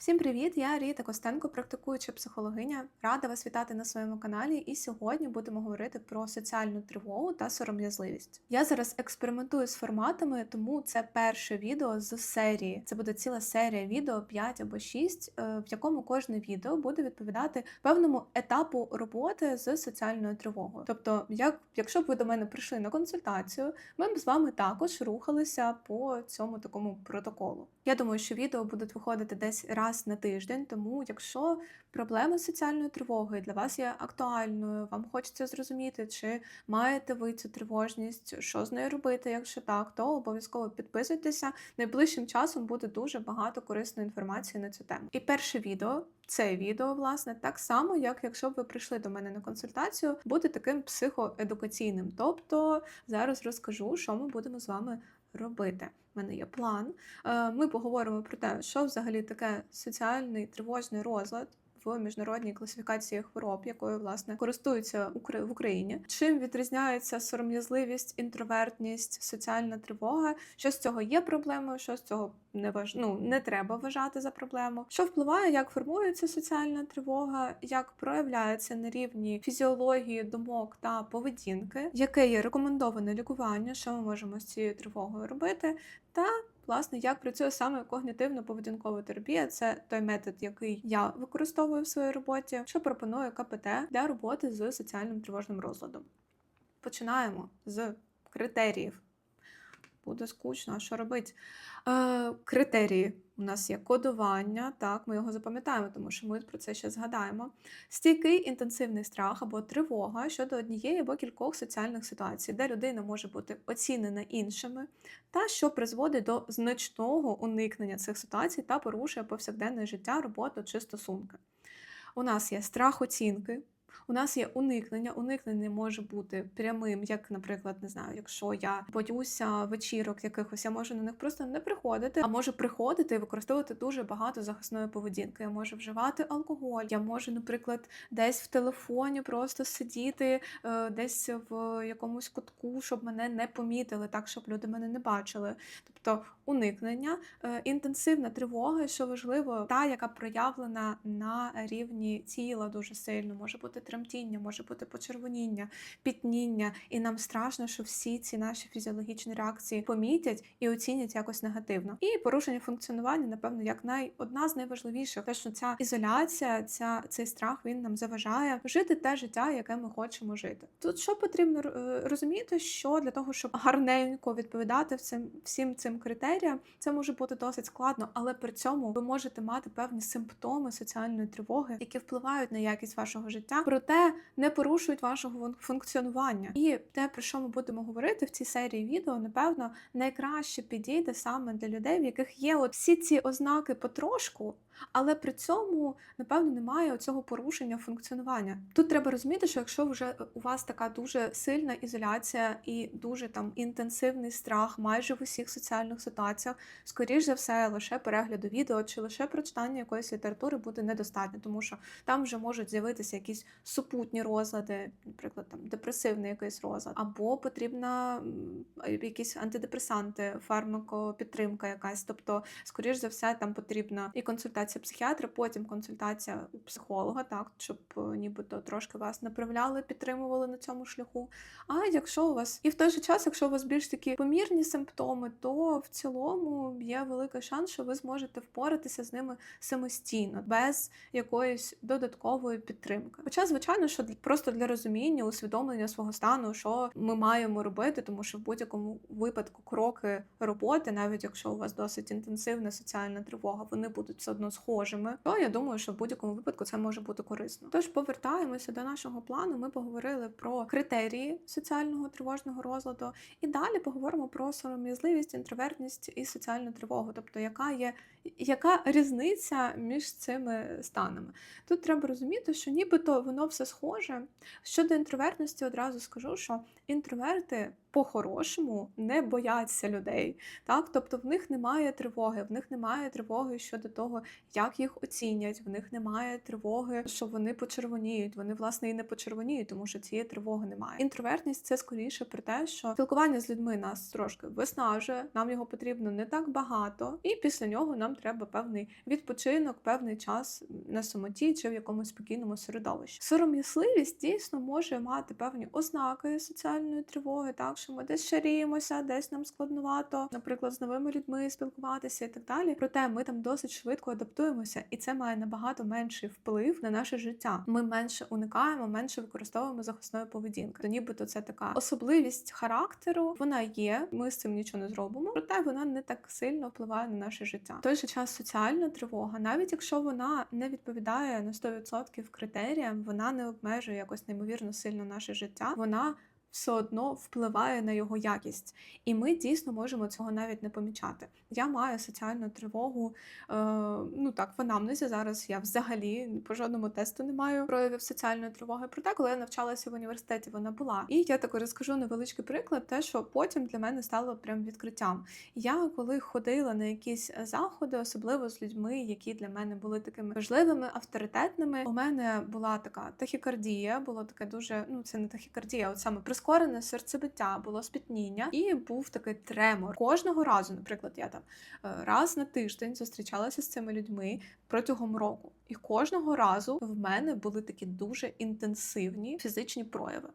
Всім привіт! Я Ріта Костенко, практикуюча психологиня. Рада вас вітати на своєму каналі. І сьогодні будемо говорити про соціальну тривогу та сором'язливість. Я зараз експериментую з форматами, тому це перше відео з серії. Це буде ціла серія відео 5 або 6, е, в якому кожне відео буде відповідати певному етапу роботи з соціальною тривогою. Тобто, як якщо б ви до мене прийшли на консультацію, ми б з вами також рухалися по цьому такому протоколу. Я думаю, що відео будуть виходити десь раз на тиждень, тому якщо проблема з соціальною тривогою для вас є актуальною, вам хочеться зрозуміти, чи маєте ви цю тривожність, що з нею робити, якщо так, то обов'язково підписуйтеся. Найближчим часом буде дуже багато корисної інформації на цю тему. І перше відео. Це відео, власне, так само, як якщо б ви прийшли до мене на консультацію, буде таким психоедукаційним. Тобто зараз розкажу, що ми будемо з вами робити. У мене є план. Е, Ми поговоримо про те, що взагалі таке соціальний тривожний розлад. В міжнародній класифікації хвороб, якою власне користуються в Україні, чим відрізняється сором'язливість, інтровертність, соціальна тривога, що з цього є проблемою, що з цього не важ... ну, не треба вважати за проблему, що впливає, як формується соціальна тривога, як проявляється на рівні фізіології, думок та поведінки, яке є рекомендоване лікування, що ми можемо з цією тривогою робити, та Власне, як працює саме когнітивно-поведінкова терапія, це той метод, який я використовую в своїй роботі, що пропонує КПТ для роботи з соціальним тривожним розладом. Починаємо з критеріїв. Буде скучно, а що робити? Е, Критерії. У нас є кодування, так, ми його запам'ятаємо, тому що ми про це ще згадаємо. Стійкий інтенсивний страх або тривога щодо однієї або кількох соціальних ситуацій, де людина може бути оцінена іншими, та що призводить до значного уникнення цих ситуацій та порушує повсякденне життя, роботу чи стосунки. У нас є страх оцінки. У нас є уникнення. Уникнення може бути прямим, як, наприклад, не знаю, якщо я боюся вечірок якихось, я можу на них просто не приходити, а можу приходити і використовувати дуже багато захисної поведінки. Я можу вживати алкоголь, я можу, наприклад, десь в телефоні просто сидіти, е, десь в якомусь кутку, щоб мене не помітили, так щоб люди мене не бачили. Тобто уникнення, е, інтенсивна тривога, що важливо, та, яка проявлена на рівні тіла дуже сильно, може бути тремтіння, може бути почервоніння, пітніння, і нам страшно, що всі ці наші фізіологічні реакції помітять і оцінять якось негативно. І порушення функціонування, напевно, як най одна з найважливіших, те, що ця ізоляція, ця цей страх він нам заважає жити те життя, яке ми хочемо жити. Тут що потрібно е, розуміти, що для того, щоб гарненько відповідати цим всім цим критеріям, це може бути досить складно, але при цьому ви можете мати певні симптоми соціальної тривоги, які впливають на якість вашого життя, проте не порушують вашого функціонування. І те, про що ми будемо говорити в цій серії відео, напевно, найкраще підійде саме для людей, в яких є от всі ці ознаки потрошку. Але при цьому, напевно, немає цього порушення функціонування. Тут треба розуміти, що якщо вже у вас така дуже сильна ізоляція і дуже там інтенсивний страх майже в усіх соціальних ситуаціях, скоріш за все, лише перегляду відео чи лише прочитання якоїсь літератури буде недостатньо, тому що там вже можуть з'явитися якісь супутні розлади, наприклад, там депресивний якийсь розлад, або потрібна якісь антидепресанти, фармакопідтримка якась. Тобто, скоріш за все, там потрібна і консультація психіатра, потім консультація у психолога, так щоб е, нібито трошки вас направляли, підтримували на цьому шляху. А якщо у вас і в той же час, якщо у вас більш такі помірні симптоми, то в цілому є великий шанс, що ви зможете впоратися з ними самостійно, без якоїсь додаткової підтримки. Хоча, звичайно, що просто для розуміння, усвідомлення свого стану, що ми маємо робити, тому що в будь-якому випадку кроки роботи, навіть якщо у вас досить інтенсивна соціальна тривога, вони будуть все одно схожими, то я думаю, що в будь-якому випадку це може бути корисно. Тож повертаємося до нашого плану. Ми поговорили про критерії соціального тривожного розладу, і далі поговоримо про сором'язливість, інтровертність і соціальну тривогу, тобто яка є яка різниця між цими станами. Тут треба розуміти, що нібито воно все схоже. Щодо інтровертності, одразу скажу, що інтроверти по-хорошому не бояться людей. Так? Тобто в них немає тривоги, в них немає тривоги щодо того, як їх оцінять, в них немає тривоги, що вони почервоніють. Вони, власне, і не почервоніють, тому що цієї тривоги немає. Інтровертність це скоріше про те, що спілкування з людьми нас трошки виснажує, нам його потрібно не так багато, і після нього нам треба певний відпочинок, певний час на самоті чи в якомусь спокійному середовищі. Сором'язливість дійсно може мати певні ознаки соціальної тривоги, так що ми десь шаріємося, десь нам складновато, наприклад, з новими людьми спілкуватися і так далі. Проте ми там досить швидко адаптуємося, і це має набагато менший вплив на наше життя. Ми менше уникаємо, менше використовуємо захисної поведінки. То нібито це така особливість характеру. Вона є. Ми з цим нічого не зробимо, проте вона не так сильно впливає на наше життя. В той же час соціальна тривога, навіть якщо вона не відповідає на 100% критеріям, вона не обмежує якось неймовірно сильно наше життя. Вона все одно впливає на його якість, і ми дійсно можемо цього навіть не помічати. Я маю соціальну тривогу. Е, ну так, в анамнезі зараз я взагалі по жодному тесту не маю проявів соціальної тривоги. Проте, коли я навчалася в університеті, вона була. І я так розкажу невеличкий приклад, те, що потім для мене стало прям відкриттям. Я коли ходила на якісь заходи, особливо з людьми, які для мене були такими важливими, авторитетними. У мене була така тахікардія, було таке дуже, ну це не тахікардія, от саме прискорене серцебиття, було спітніння, і був такий тремор. Кожного разу, наприклад, я там е, раз на тиждень зустрічалася з цими людьми протягом року, і кожного разу в мене були такі дуже інтенсивні фізичні прояви.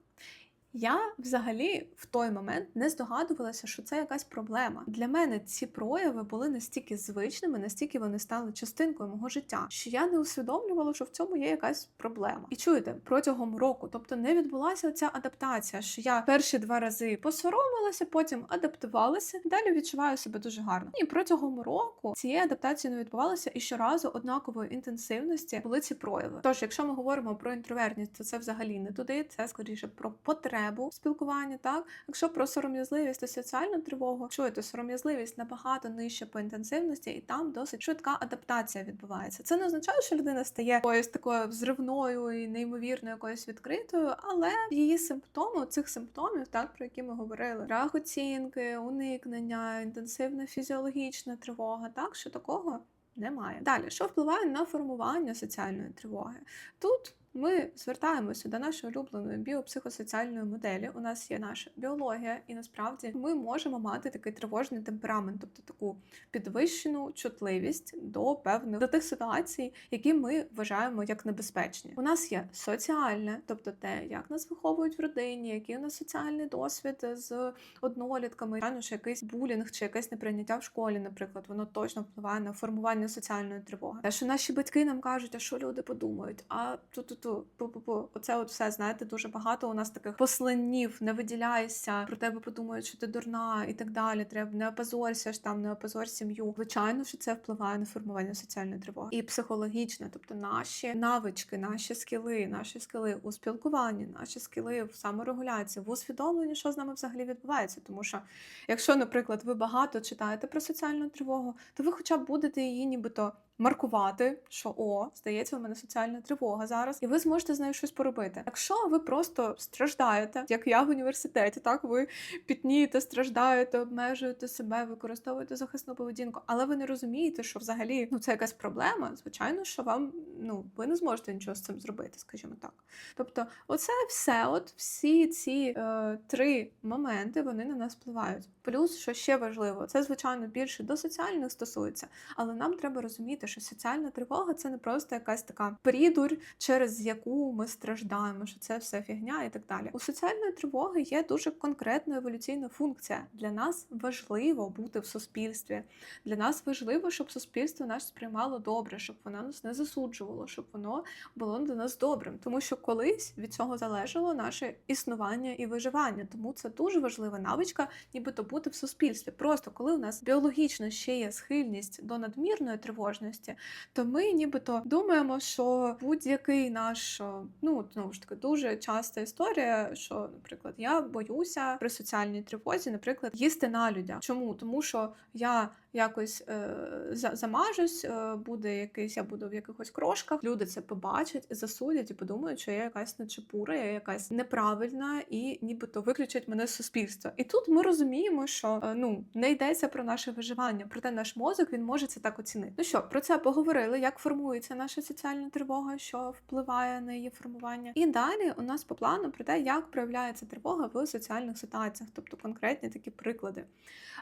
Я взагалі в той момент не здогадувалася, що це якась проблема. Для мене ці прояви були настільки звичними, настільки вони стали частинкою мого життя, що я не усвідомлювала, що в цьому є якась проблема. І чуєте, протягом року, тобто не відбулася ця адаптація, що я перші два рази посоромилася, потім адаптувалася, далі відчуваю себе дуже гарно. І протягом року цієї адаптації не відбувалося, і щоразу однакової інтенсивності були ці прояви. Тож, якщо ми говоримо про інтровертність, то це взагалі не туди, це скоріше про потребу потребу спілкування, так якщо про сором'язливість та соціальну тривогу, чуєте, сором'язливість набагато нижче по інтенсивності, і там досить швидка адаптація відбувається. Це не означає, що людина стає якоюсь такою взривною і неймовірно якоюсь відкритою, але її симптоми цих симптомів, так про які ми говорили: брак оцінки, уникнення, інтенсивна фізіологічна тривога, так що такого немає. Далі, що впливає на формування соціальної тривоги? Тут ми звертаємося до нашої улюбленої біопсихосоціальної моделі. У нас є наша біологія, і насправді ми можемо мати такий тривожний темперамент, тобто таку підвищену чутливість до певних до тих ситуацій, які ми вважаємо як небезпечні. У нас є соціальне, тобто те, як нас виховують в родині, який у нас соціальний досвід з однолітками, Звичайно, що якийсь булінг чи якесь неприйняття в школі, наприклад, воно точно впливає на формування соціальної тривоги. Те, що наші батьки нам кажуть, а що люди подумають, а тут пу-пу-пу. Оце от все знаєте, дуже багато у нас таких посланів, не виділяйся, про тебе подумають, що ти дурна і так далі. Треба не опозорся ж там, не опозор сім'ю. Звичайно, що це впливає на формування соціальної тривоги і психологічне, тобто наші навички, наші скіли, наші скіли у спілкуванні, наші скіли в саморегуляції, в усвідомленні, що з нами взагалі відбувається. Тому що, якщо, наприклад, ви багато читаєте про соціальну тривогу, то ви, хоча б будете її, нібито маркувати, що о, здається, у мене соціальна тривога зараз, і ви зможете з нею щось поробити. Якщо ви просто страждаєте, як я в університеті, так ви пітнієте, страждаєте, обмежуєте себе, використовуєте захисну поведінку, але ви не розумієте, що взагалі ну це якась проблема. Звичайно, що вам ну ви не зможете нічого з цим зробити, скажімо так. Тобто, оце все, от всі ці е, три моменти, вони на нас впливають. Плюс, що ще важливо, це звичайно більше до соціальних стосується, але нам треба розуміти розуміти, що соціальна тривога це не просто якась така прідурь, через яку ми страждаємо, що це все фігня і так далі. У соціальної тривоги є дуже конкретна еволюційна функція. Для нас важливо бути в суспільстві. Для нас важливо, щоб суспільство нас сприймало добре, щоб воно нас не засуджувало, щоб воно було для нас добрим. Тому що колись від цього залежало наше існування і виживання. Тому це дуже важлива навичка, нібито бути в суспільстві. Просто коли у нас біологічно ще є схильність до надмірної тривожності тривожності, то ми нібито думаємо, що будь-який наш, ну знову ж таки, дуже часта історія, що, наприклад, я боюся при соціальній тривозі, наприклад, їсти на людях. Чому? Тому що я якось е, замажусь, е, буде якийсь, я буду в якихось крошках. Люди це побачать, засудять і подумають, що я якась нечепура, я якась неправильна і нібито виключать мене з суспільства. І тут ми розуміємо, що е, ну не йдеться про наше виживання, проте наш мозок він може це так оцінити. Ну що, про це поговорили, як формується наша соціальна тривога, що впливає на її формування. І далі у нас по плану про те, як проявляється тривога в соціальних ситуаціях, тобто конкретні такі приклади.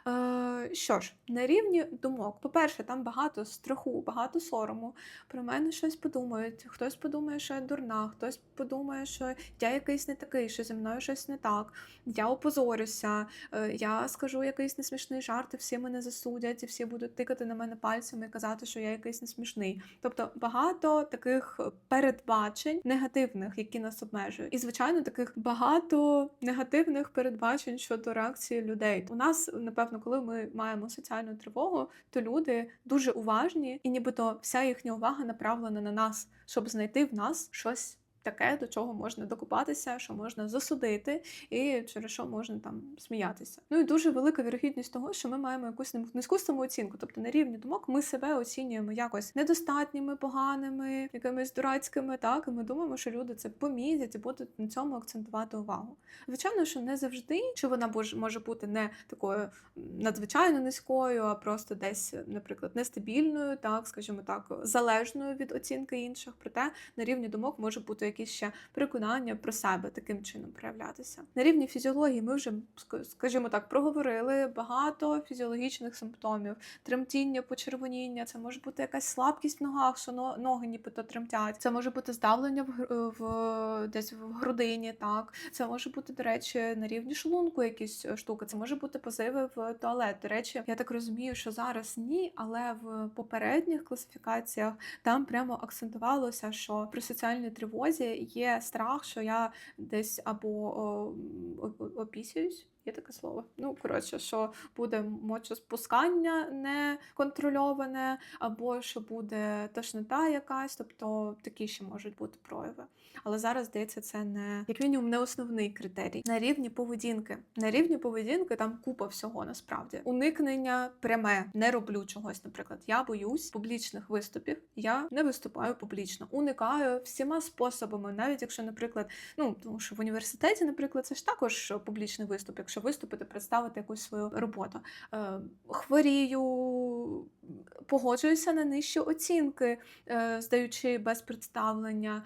Е, що ж, на рівні думок, по-перше, там багато страху, багато сорому. Про мене щось подумають. Хтось подумає, що я дурна, хтось подумає, що я якийсь не такий, що зі мною щось не так. Я опозорюся, е, я скажу якийсь несмішний жарт, і всі мене засудять, і всі будуть тикати на мене пальцями і казати, що я якийсь несмішний. Тобто багато таких передбачень негативних, які нас обмежують. І звичайно, таких багато негативних передбачень щодо реакції людей. У нас, напевно, коли ми маємо соціальну тривогу, то люди дуже уважні, і нібито вся їхня увага направлена на нас, щоб знайти в нас щось. Таке, до чого можна докупатися, що можна засудити, і через що можна там сміятися. Ну і дуже велика вірогідність того, що ми маємо якусь низьку самооцінку. Тобто на рівні думок ми себе оцінюємо якось недостатніми, поганими, якимись дурацькими, так і ми думаємо, що люди це помітять і будуть на цьому акцентувати увагу. Звичайно, що не завжди, що вона може бути не такою надзвичайно низькою, а просто десь, наприклад, нестабільною, так скажімо так, залежною від оцінки інших. Проте на рівні думок може бути якісь ще переконання про себе таким чином проявлятися. На рівні фізіології ми вже скажімо так проговорили багато фізіологічних симптомів: тремтіння, почервоніння, це може бути якась слабкість в ногах, що ноги нібито тремтять. Це може бути здавлення в, в десь в грудині. Так, це може бути, до речі, на рівні шлунку якісь е, штуки. Це може бути позиви в туалет. До речі, я так розумію, що зараз ні, але в попередніх класифікаціях там прямо акцентувалося, що при соціальній тривозі є страх, що я десь або опісююсь. Є таке слово. Ну, коротше, що буде мочоспускання неконтрольоване, або що буде тошнота якась, тобто такі ще можуть бути прояви. Але зараз здається, це не як мінімум не основний критерій. На рівні поведінки. На рівні поведінки там купа всього насправді. Уникнення пряме. Не роблю чогось. Наприклад, я боюсь публічних виступів. Я не виступаю публічно. Уникаю всіма способами, навіть якщо, наприклад, ну тому що в університеті, наприклад, це ж також публічний виступ, виступити, представити якусь свою роботу. Е, хворію, погоджуюся на нижчі оцінки, е, здаючи без представлення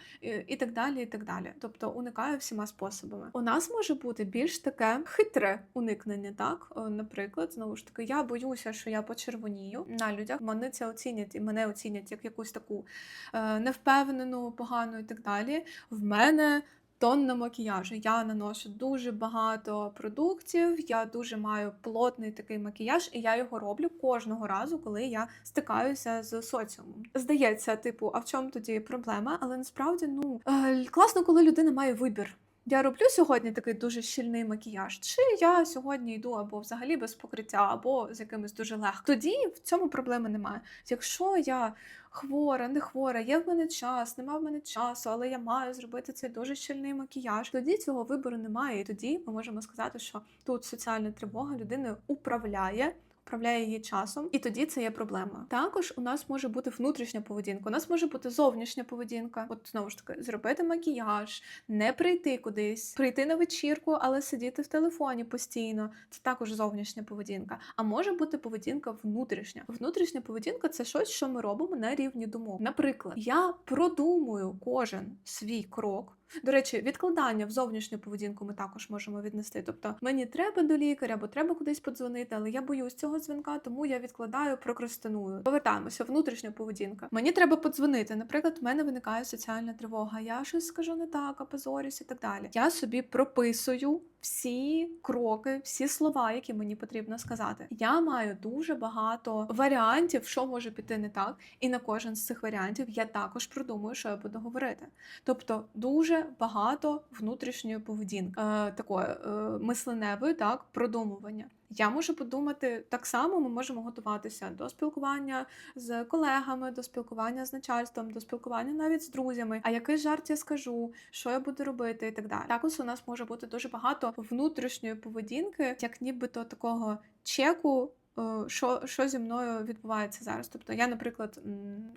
і так далі. і так далі. Тобто уникаю всіма способами. У нас може бути більш таке хитре уникнення, так? Е, Наприклад, знову ж таки, я боюся, що я почервонію на людях. Мене це оцінять і мене оцінять як якусь таку невпевнену, погану і так далі. В мене тонна макіяжу. Я наношу дуже багато продуктів, я дуже маю плотний такий макіяж, і я його роблю кожного разу, коли я стикаюся з соціумом. Здається, типу, а в чому тоді проблема? Але насправді ну е, класно, коли людина має вибір. Я роблю сьогодні такий дуже щільний макіяж, чи я сьогодні йду або взагалі без покриття, або з якимось дуже легким. Тоді в цьому проблеми немає. Якщо я хвора, не хвора, є в мене час, нема в мене часу, але я маю зробити цей дуже щільний макіяж. Тоді цього вибору немає. І тоді ми можемо сказати, що тут соціальна тривога людиною управляє. Управляє її часом, і тоді це є проблема. Також у нас може бути внутрішня поведінка, у нас може бути зовнішня поведінка. От знову ж таки, зробити макіяж, не прийти кудись, прийти на вечірку, але сидіти в телефоні постійно. Це також зовнішня поведінка. А може бути поведінка внутрішня. Внутрішня поведінка це щось, що ми робимо на рівні думок. Наприклад, я продумую кожен свій крок. До речі, відкладання в зовнішню поведінку ми також можемо віднести. Тобто мені треба до лікаря, або треба кудись подзвонити, але я боюсь цього дзвінка, тому я відкладаю, прокрастиную. Повертаємося, внутрішня поведінка. Мені треба подзвонити. Наприклад, в мене виникає соціальна тривога. Я щось скажу не так, опозорюсь і так далі. Я собі прописую всі кроки, всі слова, які мені потрібно сказати. Я маю дуже багато варіантів, що може піти не так, і на кожен з цих варіантів я також продумую, що я буду говорити. Тобто дуже багато внутрішньої поведінки, е, такої е, мисленевої, так, продумування. Я можу подумати так само, ми можемо готуватися до спілкування з колегами, до спілкування з начальством, до спілкування навіть з друзями. А який жарт я скажу, що я буду робити, і так далі. Також у нас може бути дуже багато внутрішньої поведінки, як нібито такого чеку е, що, що зі мною відбувається зараз. Тобто я, наприклад,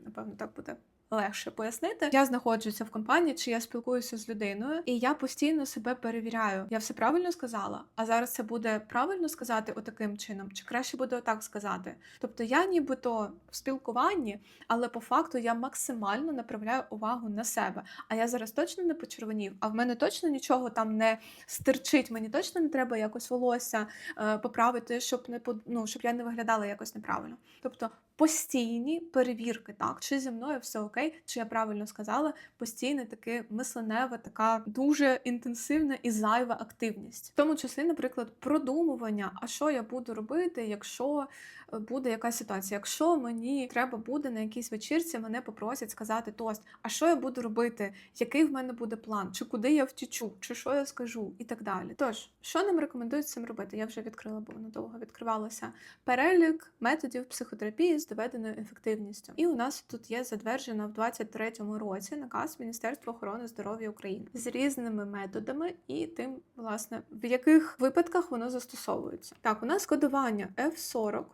напевно, так буде. Легше пояснити. Я знаходжуся в компанії, чи я спілкуюся з людиною, і я постійно себе перевіряю. Я все правильно сказала, а зараз це буде правильно сказати отаким чином, чи краще буде отак сказати. Тобто я нібито в спілкуванні, але по факту я максимально направляю увагу на себе. А я зараз точно не почервонів, а в мене точно нічого там не стирчить. Мені точно не треба якось волосся е, поправити, щоб не ну, щоб я не виглядала якось неправильно. Тобто постійні перевірки, так чи зі мною все окей, чи я правильно сказала, постійна таки мисленева, така дуже інтенсивна і зайва активність. В тому числі, наприклад, продумування, а що я буду робити, якщо е, буде якась ситуація, якщо мені треба буде на якійсь вечірці, мене попросять сказати тост, а що я буду робити, який в мене буде план, чи куди я втічу, чи що я скажу, і так далі. Тож, що нам рекомендують цим робити? Я вже відкрила, бо воно довго відкривалося. Перелік методів психотерапії з доведеною ефективністю. І у нас тут є затверджена в 23-му році наказ Міністерства охорони здоров'я України з різними методами і тим, власне, в яких випадках воно застосовується. Так, у нас кодування F40.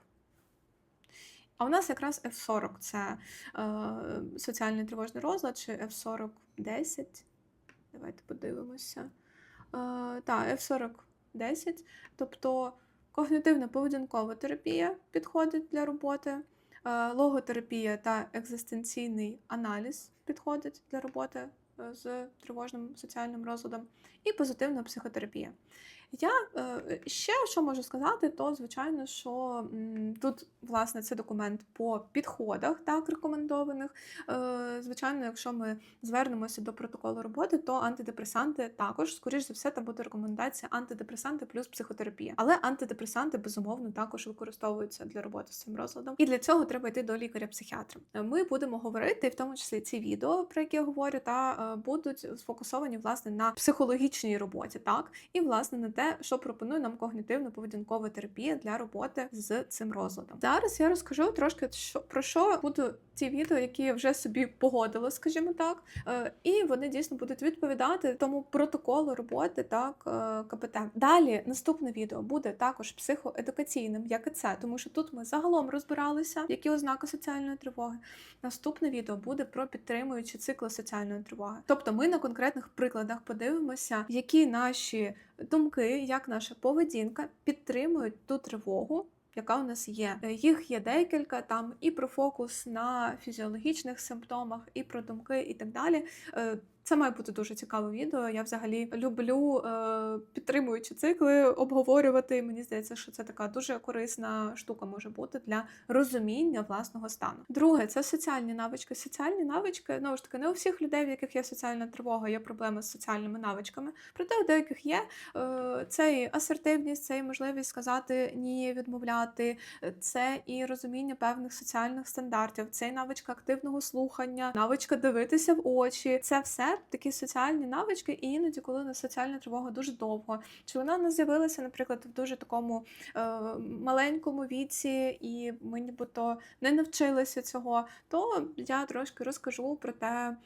А у нас якраз F40 це е, соціальний тривожний розлад чи F40 10. Давайте подивимося. Е, так, F40 10. Тобто когнітивна поведінкова терапія підходить для роботи, логотерапія та екзистенційний аналіз підходить для роботи е, з тривожним соціальним розладом, і позитивна психотерапія. Я е, ще що можу сказати, то звичайно, що тут власне це документ по підходах, так рекомендованих. Е, Звичайно, якщо ми звернемося до протоколу роботи, то антидепресанти також, скоріш за все, там буде рекомендація антидепресанти плюс психотерапія. Але антидепресанти безумовно також використовуються для роботи з цим розладом. І для цього треба йти до лікаря-психіатра. Ми будемо говорити, в тому числі ці відео, про які я говорю, та е, будуть сфокусовані власне на психологічній роботі, так і власне на те, що пропонує нам когнітивно-поведінкова терапія для роботи з цим розладом. Зараз я розкажу трошки про що будуть ті відео, які я вже собі погодила, скажімо так, Е, і вони дійсно будуть відповідати тому протоколу роботи так е, КПТ. Далі наступне відео буде також психоедукаційним, як і це, тому що тут ми загалом розбиралися, які ознаки соціальної тривоги. Наступне відео буде про підтримуючі цикли соціальної тривоги. Тобто ми на конкретних прикладах подивимося, які наші думки, як наша поведінка підтримують ту тривогу. Яка у нас є? Е, Їх є декілька там і про фокус на фізіологічних симптомах, і про думки, і так далі. Це має бути дуже цікаве відео. Я взагалі люблю е, підтримуючі цикли обговорювати. Мені здається, що це така дуже корисна штука може бути для розуміння власного стану. Друге, це соціальні навички. Соціальні навички, знову ж таки, не у всіх людей, в яких є соціальна тривога, є проблеми з соціальними навичками. Проте у деяких є е, це і асертивність, це і можливість сказати ні, відмовляти, це і розуміння певних соціальних стандартів, це і навичка активного слухання, навичка дивитися в очі. Це все такі соціальні навички, і іноді, коли у нас соціальна тривога дуже довго, чи вона не з'явилася, наприклад, в дуже такому е, маленькому віці, і ми нібито не навчилися цього, то я трошки розкажу про те,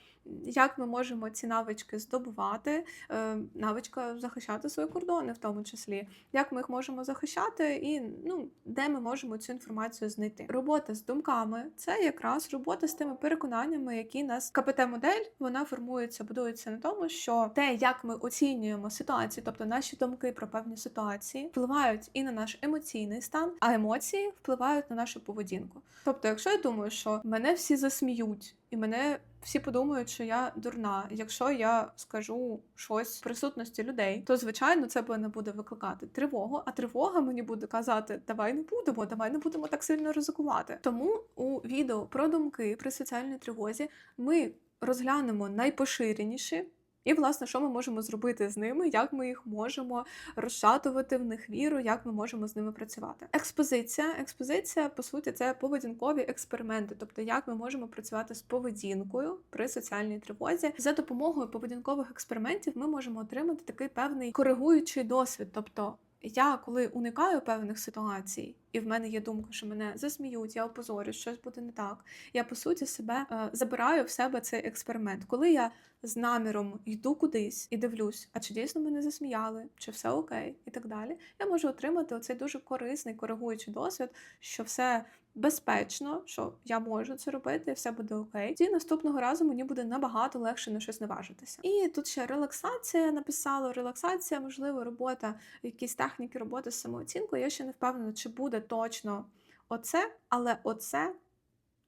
як ми можемо ці навички здобувати, е, навичка захищати свої кордони, в тому числі, як ми їх можемо захищати, і ну, де ми можемо цю інформацію знайти. Робота з думками це якраз робота з тими переконаннями, які нас КПТ-модель вона формується, будується на тому, що те, як ми оцінюємо ситуацію, тобто наші думки про певні ситуації, впливають і на наш емоційний стан, а емоції впливають на нашу поведінку. Тобто, якщо я думаю, що мене всі засміють, і мене всі подумають, що я дурна. Якщо я скажу щось в присутності людей, то звичайно це не буде викликати тривогу. А тривога мені буде казати: давай не будемо, давай не будемо так сильно ризикувати. Тому у відео про думки при соціальній тривозі ми розглянемо найпоширеніші. І, власне, що ми можемо зробити з ними, як ми їх можемо розшатувати в них віру, як ми можемо з ними працювати. Експозиція. Експозиція, по суті, це поведінкові експерименти, тобто як ми можемо працювати з поведінкою при соціальній тривозі. За допомогою поведінкових експериментів ми можемо отримати такий певний коригуючий досвід, тобто Я коли уникаю певних ситуацій, і в мене є думка, що мене засміють, я опозорю, щось буде не так. Я по суті себе е, забираю в себе цей експеримент. Коли я з наміром йду кудись і дивлюсь, а чи дійсно мене засміяли, чи все окей, і так далі, я можу отримати оцей дуже корисний коригуючий досвід, що все безпечно, що я можу це робити, все буде окей. І наступного разу мені буде набагато легше на щось наважитися. І тут ще релаксація написала. Релаксація, можливо, робота, якісь техніки роботи з самооцінкою. Я ще не впевнена, чи буде точно оце, але оце.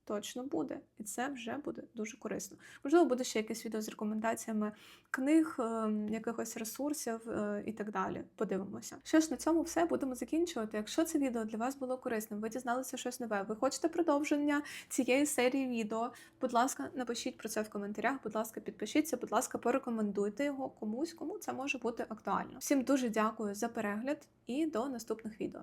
Точно буде, і це вже буде дуже корисно. Можливо, буде ще якесь відео з рекомендаціями книг, ем, якихось ресурсів е, і так далі. Подивимося. Що ж на цьому все будемо закінчувати. Якщо це відео для вас було корисним, ви дізналися щось нове, ви хочете продовження цієї серії відео. Будь ласка, напишіть про це в коментарях. Будь ласка, підпишіться, будь ласка, порекомендуйте його комусь, кому це може бути актуально. Всім дуже дякую за перегляд і до наступних відео.